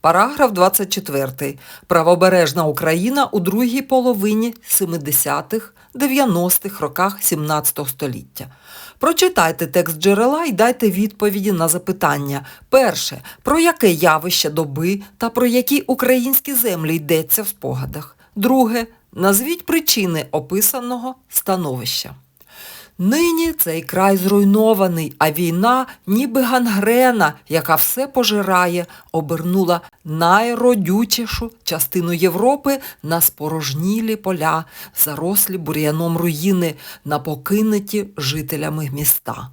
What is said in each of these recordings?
Параграф 24. Правобережна Україна у другій половині 70-х, 90-х роках 17 століття. Прочитайте текст джерела і дайте відповіді на запитання. Перше. Про яке явище доби та про які українські землі йдеться в спогадах. Друге. Назвіть причини описаного становища. Нині цей край зруйнований, а війна, ніби гангрена, яка все пожирає, обернула найродючішу частину Європи на спорожнілі поля, зарослі бур'яном руїни, на покинуті жителями міста.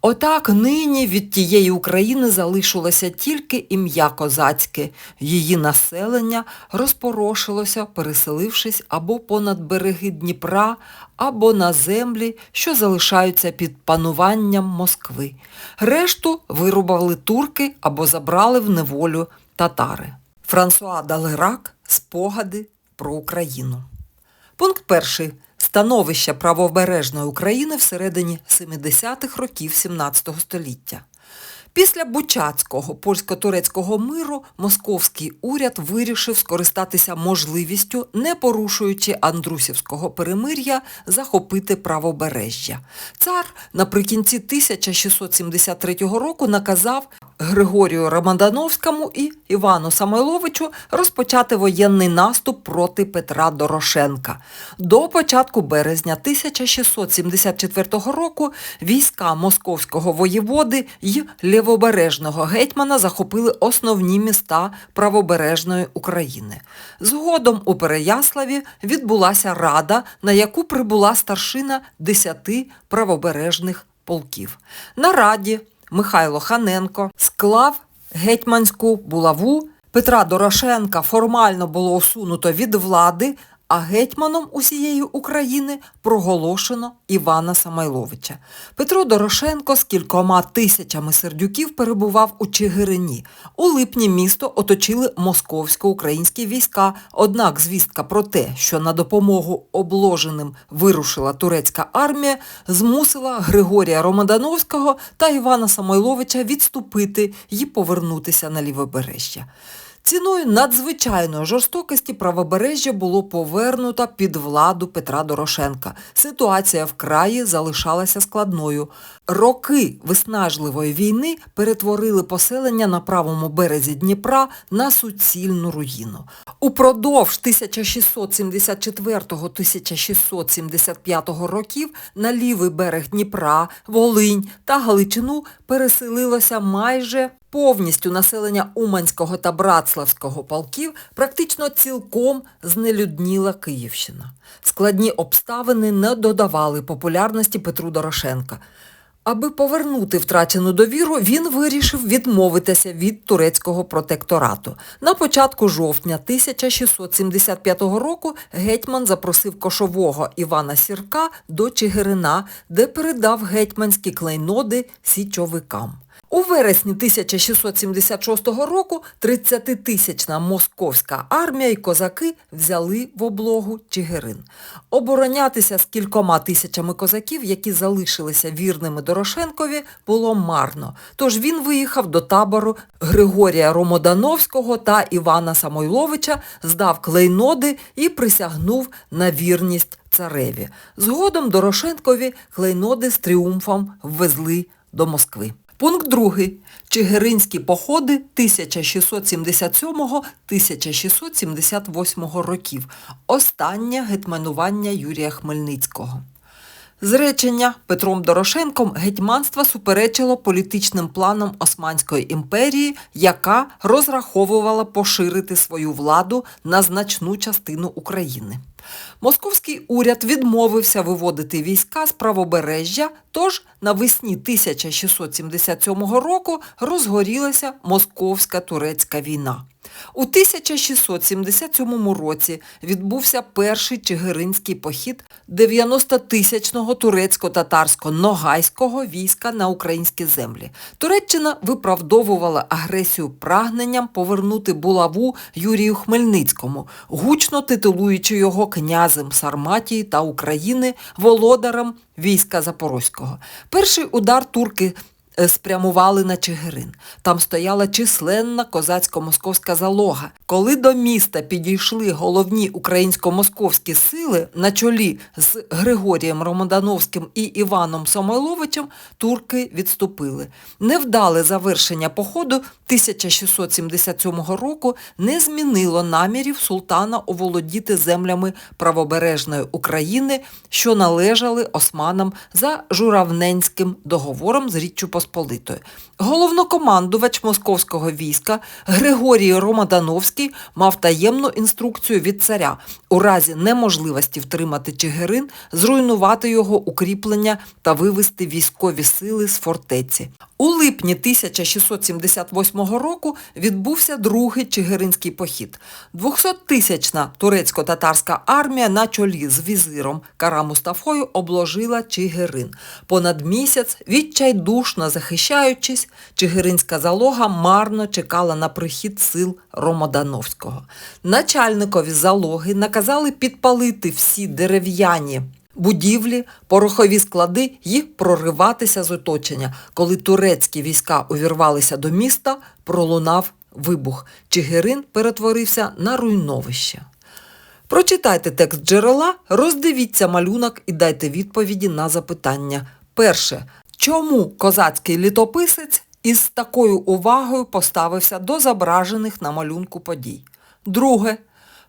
Отак нині від тієї України залишилося тільки ім'я козацьке. Її населення розпорошилося, переселившись або понад береги Дніпра, або на землі, що залишаються під пануванням Москви. Решту вирубали турки або забрали в неволю татари. Франсуа Далерак Спогади про Україну. Пункт перший. Становище правобережної України всередині 70-х років 17 століття. Після Бучацького польсько-турецького миру московський уряд вирішив скористатися можливістю, не порушуючи Андрусівського перемир'я, захопити правобережжя. Цар наприкінці 1673 року наказав Григорію Романдановському і Івану Самойловичу розпочати воєнний наступ проти Петра Дорошенка. До початку березня 1674 року війська московського воєводи й лівобережного гетьмана захопили основні міста правобережної України. Згодом у Переяславі відбулася рада, на яку прибула старшина десяти правобережних полків. На раді Михайло Ханенко склав гетьманську булаву. Петра Дорошенка формально було усунуто від влади, а гетьманом усієї України проголошено Івана Самойловича. Петро Дорошенко з кількома тисячами сердюків перебував у Чигирині. У липні місто оточили московсько-українські війська, однак звістка про те, що на допомогу обложеним вирушила турецька армія, змусила Григорія Ромадановського та Івана Самойловича відступити і повернутися на лівобережжя. Ціною надзвичайної жорстокості правобережжя було повернуто під владу Петра Дорошенка. Ситуація в краї залишалася складною. Роки виснажливої війни перетворили поселення на правому березі Дніпра на суцільну руїну. Упродовж 1674-1675 років на лівий берег Дніпра, Волинь та Галичину переселилося майже повністю населення Уманського та Братславського полків практично цілком знелюдніла Київщина. Складні обставини не додавали популярності Петру Дорошенка. Аби повернути втрачену довіру, він вирішив відмовитися від турецького протекторату. На початку жовтня 1675 року гетьман запросив кошового Івана Сірка до Чигирина, де передав гетьманські клейноди січовикам. У вересні 1676 року 30-тисячна московська армія і козаки взяли в облогу Чигирин. Оборонятися з кількома тисячами козаків, які залишилися вірними Дорошенкові, було марно. Тож він виїхав до табору Григорія Ромодановського та Івана Самойловича, здав клейноди і присягнув на вірність цареві. Згодом Дорошенкові клейноди з тріумфом ввезли до Москви. Пункт 2. Чигиринські походи 1677-1678 років. Останнє гетьманування Юрія Хмельницького. Зречення Петром Дорошенком гетьманства суперечило політичним планам Османської імперії, яка розраховувала поширити свою владу на значну частину України. Московський уряд відмовився виводити війська з правобережжя, тож навесні 1677 року розгорілася Московська турецька війна. У 1677 році відбувся перший чигиринський похід 90-тисячного турецько-татарсько-ногайського війська на українські землі. Туреччина виправдовувала агресію прагненням повернути булаву Юрію Хмельницькому, гучно титулуючи його князем Сарматії та України, володарем війська Запорозького. Перший удар турки спрямували на Чигирин. Там стояла численна козацько-московська залога. Коли до міста підійшли головні українсько-московські сили на чолі з Григорієм Ромодановським і Іваном Самойловичем, турки відступили. Невдале завершення походу 1677 року не змінило намірів султана оволодіти землями правобережної України, що належали османам за Журавненським договором з Річчю Посполитою. Головнокомандувач московського війська Григорій Ромадановський мав таємну інструкцію від царя у разі неможливості втримати Чигирин, зруйнувати його укріплення та вивести військові сили з фортеці. У липні 1678 року відбувся другий Чигиринський похід. 200-тисячна турецько-татарська армія на чолі з візиром Кара Мустафою обложила Чигирин. Понад місяць, відчайдушно захищаючись, Чигиринська залога марно чекала на прихід сил Ромодановського. Начальникові залоги наказали підпалити всі дерев'яні будівлі, порохові склади і прориватися з оточення. Коли турецькі війська увірвалися до міста, пролунав вибух. Чигирин перетворився на руйновище. Прочитайте текст джерела, роздивіться малюнок і дайте відповіді на запитання. Перше. Чому козацький літописець із такою увагою поставився до зображених на малюнку подій? Друге.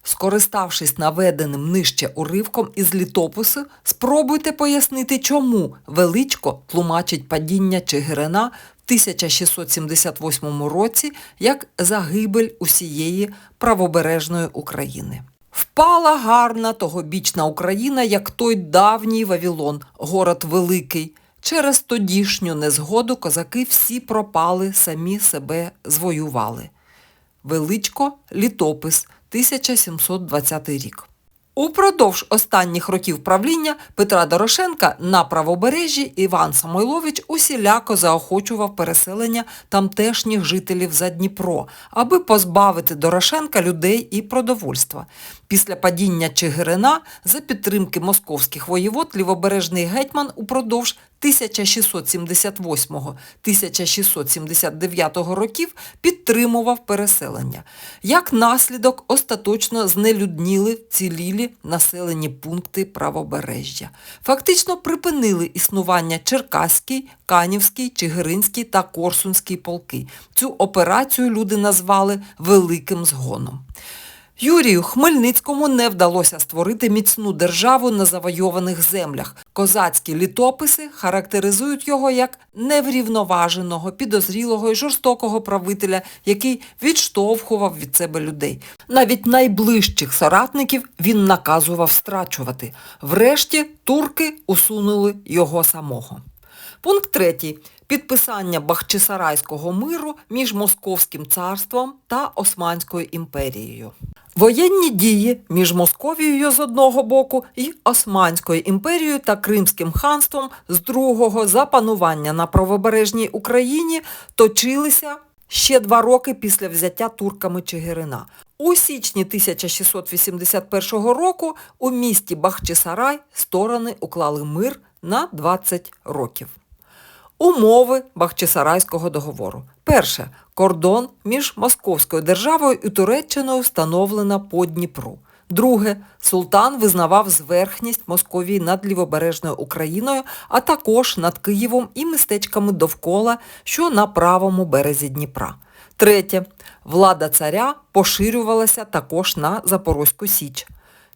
Скориставшись наведеним нижче уривком із літопису, спробуйте пояснити, чому величко тлумачить падіння Чигирина в 1678 році як загибель усієї правобережної України. Впала гарна тогобічна Україна, як той давній Вавілон, город великий. Через тодішню незгоду козаки всі пропали, самі себе звоювали. Величко літопис 1720 рік. Упродовж останніх років правління Петра Дорошенка на правобережжі Іван Самойлович усіляко заохочував переселення тамтешніх жителів за Дніпро, аби позбавити Дорошенка людей і продовольства. Після падіння Чигирина за підтримки московських воєвод лівобережний гетьман упродовж 1678-1679 років підтримував переселення. Як наслідок остаточно знелюдніли вцілілі населені пункти правобережжя. Фактично припинили існування Черкаський, Канівський, Чигиринський та Корсунський полки. Цю операцію люди назвали Великим згоном. Юрію Хмельницькому не вдалося створити міцну державу на завойованих землях. Козацькі літописи характеризують його як неврівноваженого, підозрілого і жорстокого правителя, який відштовхував від себе людей. Навіть найближчих соратників він наказував страчувати. Врешті турки усунули його самого. Пункт третій. Підписання Бахчисарайського миру між Московським царством та Османською імперією. Воєнні дії між Московією з одного боку і Османською імперією та Кримським ханством з другого за панування на правобережній Україні точилися ще два роки після взяття турками Чигирина. У січні 1681 року у місті Бахчисарай сторони уклали мир на 20 років. Умови Бахчисарайського договору. Перше. Кордон між Московською державою і Туреччиною встановлено по Дніпру. Друге. Султан визнавав зверхність Московії над лівобережною Україною, а також над Києвом і містечками довкола, що на правому березі Дніпра. Третє. Влада царя поширювалася також на Запорозьку Січ.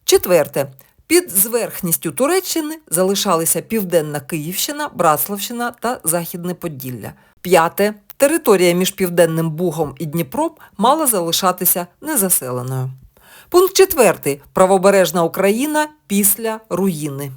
Четверте. Під зверхністю Туреччини залишалися Південна Київщина, Братславщина та Західне Поділля. П'яте. Територія між Південним Бугом і Дніпром мала залишатися незаселеною. Пункт 4. Правобережна Україна після руїни.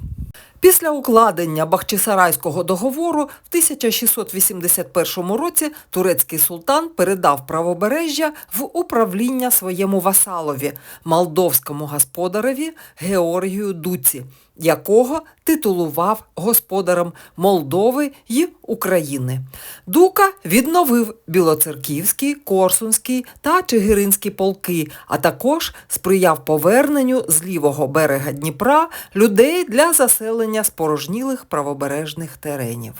Після укладення Бахчисарайського договору в 1681 році турецький султан передав правобережжя в управління своєму васалові, молдовському господареві Георгію Дуці, якого титулував господарем Молдови й України. Дука відновив Білоцерківський, Корсунський та Чигиринський полки, а також сприяв поверненню з лівого берега Дніпра людей для заселення спорожнілих правобережних теренів.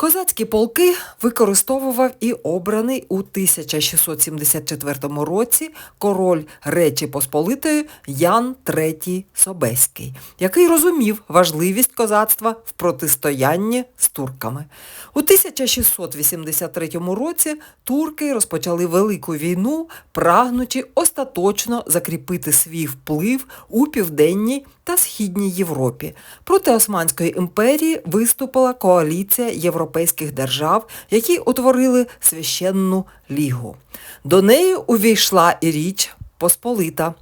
Козацькі полки використовував і обраний у 1674 році король Речі Посполитої Ян III Собеський, який розумів важливість козацтва в протистоянні з турками. У 1683 році турки розпочали велику війну, прагнучи остаточно закріпити свій вплив у південній та східній Європі. Проти Османської імперії виступила коаліція європейських держав, які утворили священну лігу. До неї увійшла і Річ Посполита.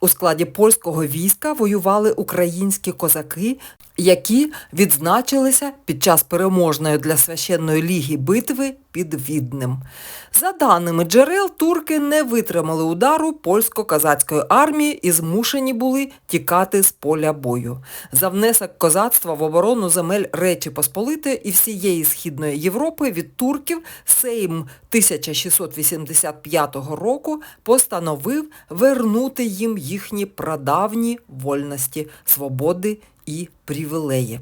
У складі польського війська воювали українські козаки, які відзначилися під час переможної для священної ліги битви під Віднем. За даними джерел, турки не витримали удару польсько-казацької армії і змушені були тікати з поля бою. За внесок козацтва в оборону земель Речі Посполитої і всієї Східної Європи від турків Сейм 1685 року постановив вернути їм їхні прадавні вольності, свободи і привілеї.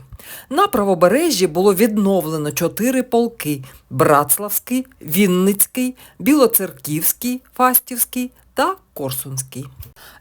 На правобережжі було відновлено чотири полки – Братславський, Вінницький, Білоцерківський, Фастівський та Корсунський.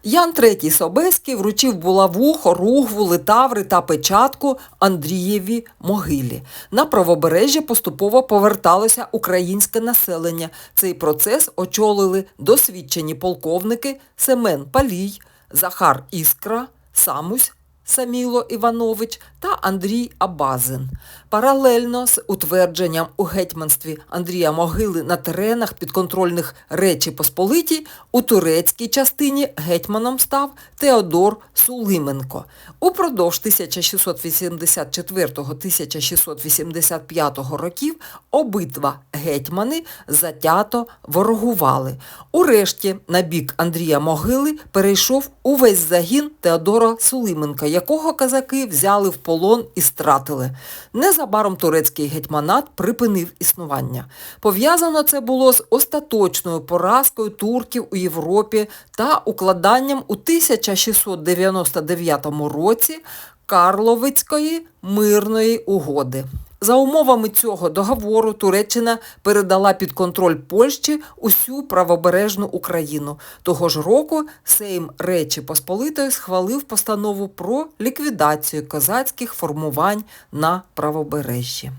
Ян III Собеський вручив булаву, хоругву, литаври та печатку Андрієві могилі. На правобережжя поступово поверталося українське населення. Цей процес очолили досвідчені полковники Семен Палій, Захар Іскра, Самусь Саміло Іванович та Андрій Абазин. Паралельно з утвердженням у гетьманстві Андрія Могили на теренах підконтрольних Речі Посполитій у турецькій частині гетьманом став Теодор Сулименко. Упродовж 1684-1685 років обидва гетьмани затято ворогували. Урешті на бік Андрія Могили перейшов увесь загін Теодора Сулименка, якого казаки взяли в полон і стратили. Незабаром турецький гетьманат припинив існування. Пов'язано це було з остаточною поразкою турків у Європі та укладанням у 1699 році Карловицької мирної угоди. За умовами цього договору Туреччина передала під контроль Польщі усю правобережну Україну. Того ж року Сейм Речі Посполитої схвалив постанову про ліквідацію козацьких формувань на правобережжі.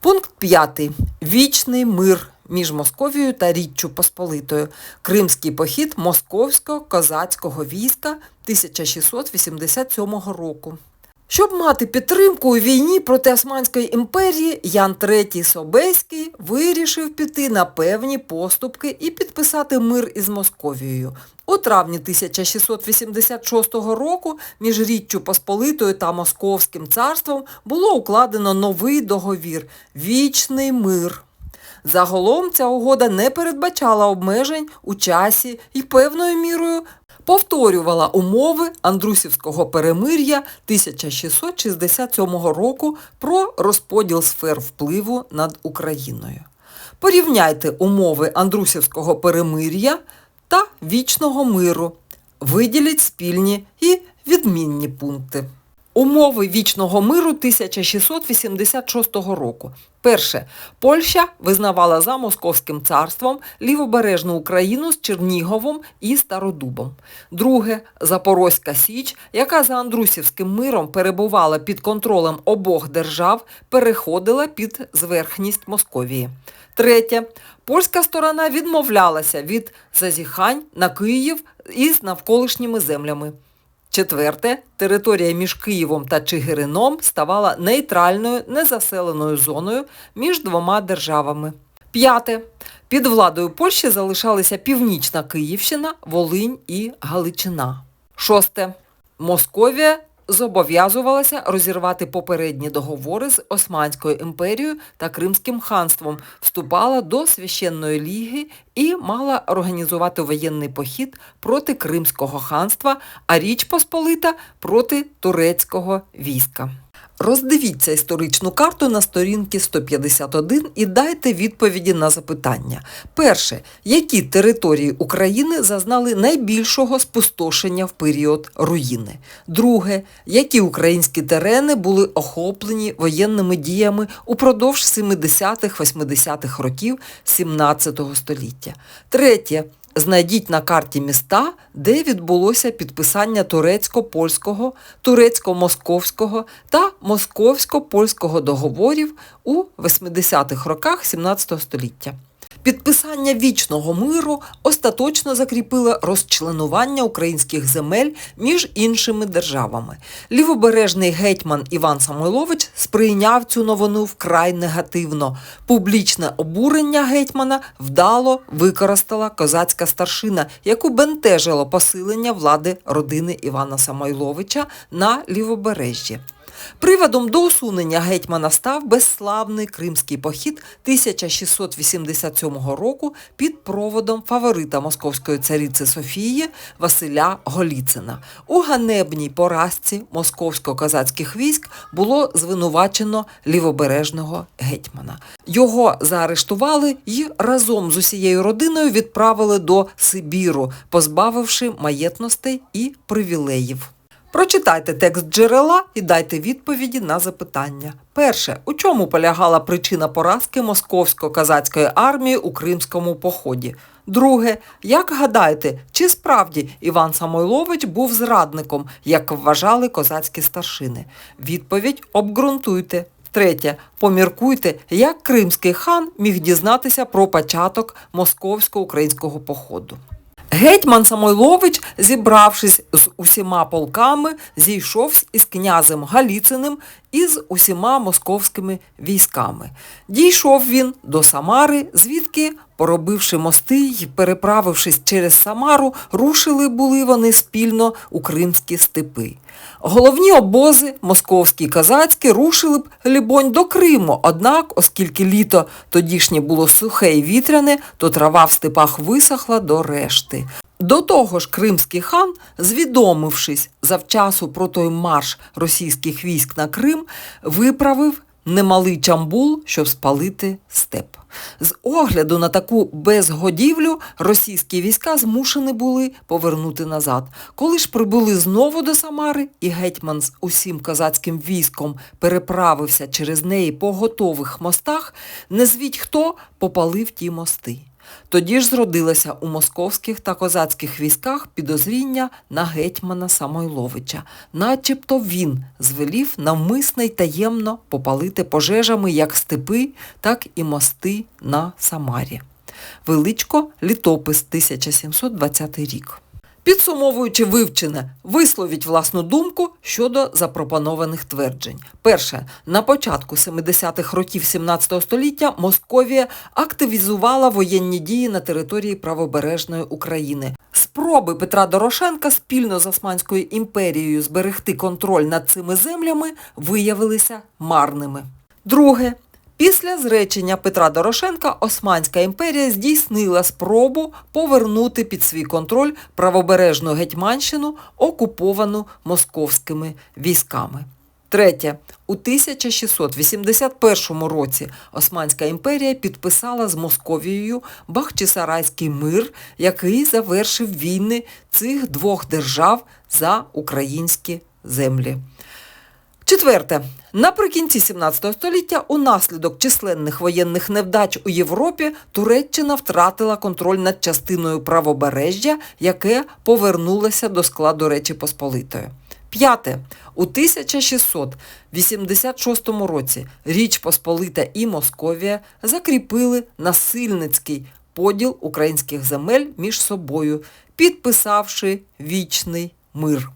Пункт 5. Вічний мир між Московією та Річчю Посполитою. Кримський похід московського козацького війська 1687 року. Щоб мати підтримку у війні проти Османської імперії, Ян III Собеський вирішив піти на певні поступки і підписати мир із Московією. У травні 1686 року між Річчю Посполитою та Московським царством було укладено новий договір Вічний мир. Загалом ця угода не передбачала обмежень у часі і певною мірою повторювала умови Андрусівського перемир'я 1667 року про розподіл сфер впливу над Україною. Порівняйте умови Андрусівського перемир'я та вічного миру. Виділіть спільні і відмінні пункти. Умови вічного миру 1686 року. Перше. Польща визнавала за Московським царством лівобережну Україну з Черніговом і Стародубом. Друге. Запорозька Січ, яка за Андрусівським миром перебувала під контролем обох держав, переходила під зверхність Московії. Третє. Польська сторона відмовлялася від зазіхань на Київ із навколишніми землями. Четверте, територія між Києвом та Чигирином ставала нейтральною, незаселеною зоною між двома державами. П'яте. Під владою Польщі залишалися Північна Київщина, Волинь і Галичина. Шосте. Московія зобов'язувалася розірвати попередні договори з Османською імперією та Кримським ханством, вступала до священної ліги і мала організувати воєнний похід проти Кримського ханства, а Річ Посполита проти турецького війська. Роздивіться історичну карту на сторінці 151 і дайте відповіді на запитання. Перше. Які території України зазнали найбільшого спустошення в період руїни? Друге. Які українські терени були охоплені воєнними діями упродовж 70-80-х років 17 століття? Третє. Знайдіть на карті міста, де відбулося підписання турецько-польського, турецько-московського та московсько-польського договорів у 80-х роках 17 століття. Підписання вічного миру остаточно закріпило розчленування українських земель між іншими державами. Лівобережний гетьман Іван Самойлович сприйняв цю новину вкрай негативно. Публічне обурення гетьмана вдало використала козацька старшина, яку бентежило посилення влади родини Івана Самойловича на лівобережжі. Приводом до усунення гетьмана став безславний кримський похід 1687 року під проводом фаворита московської цариці Софії Василя Голіцина. У ганебній поразці московсько-козацьких військ було звинувачено лівобережного гетьмана. Його заарештували і разом з усією родиною відправили до Сибіру, позбавивши маєтностей і привілеїв. Прочитайте текст джерела і дайте відповіді на запитання. Перше, у чому полягала причина поразки московсько-казацької армії у Кримському поході? Друге, як гадаєте, чи справді Іван Самойлович був зрадником, як вважали козацькі старшини? Відповідь обґрунтуйте. Третє, поміркуйте, як кримський хан міг дізнатися про початок московсько-українського походу. Гетьман Самойлович, зібравшись з усіма полками, зійшовся із князем Галіциним і з усіма московськими військами. Дійшов він до Самари, звідки, поробивши мости й переправившись через Самару, рушили були вони спільно у кримські степи. Головні обози, московські і казацькі, рушили б, лібонь, до Криму, однак, оскільки літо тодішнє було сухе і вітряне, то трава в степах висохла до решти. До того ж, кримський хан, звідомившись завчасу про той марш російських військ на Крим, виправив немалий чамбул, щоб спалити степ. З огляду на таку безгодівлю російські війська змушені були повернути назад. Коли ж прибули знову до Самари, і гетьман з усім козацьким військом переправився через неї по готових мостах, не звіть хто попалив ті мости. Тоді ж зродилося у московських та козацьких військах підозріння на гетьмана Самойловича, начебто він звелів навмисно й таємно попалити пожежами як степи, так і мости на Самарі. Величко, літопис 1720 рік. Підсумовуючи вивчене, висловіть власну думку щодо запропонованих тверджень. Перше, на початку 70-х років 17 століття Московія активізувала воєнні дії на території правобережної України. Спроби Петра Дорошенка спільно з Османською імперією зберегти контроль над цими землями виявилися марними. Друге, Після зречення Петра Дорошенка Османська імперія здійснила спробу повернути під свій контроль правобережну Гетьманщину, окуповану московськими військами. Третє. У 1681 році Османська імперія підписала з Московією Бахчисарайський мир, який завершив війни цих двох держав за українські землі. Четверте. Наприкінці 17 століття унаслідок численних воєнних невдач у Європі Туреччина втратила контроль над частиною правобережжя, яке повернулося до складу Речі Посполитої. П'яте. У 1686 році Річ Посполита і Московія закріпили насильницький поділ українських земель між собою, підписавши вічний мир.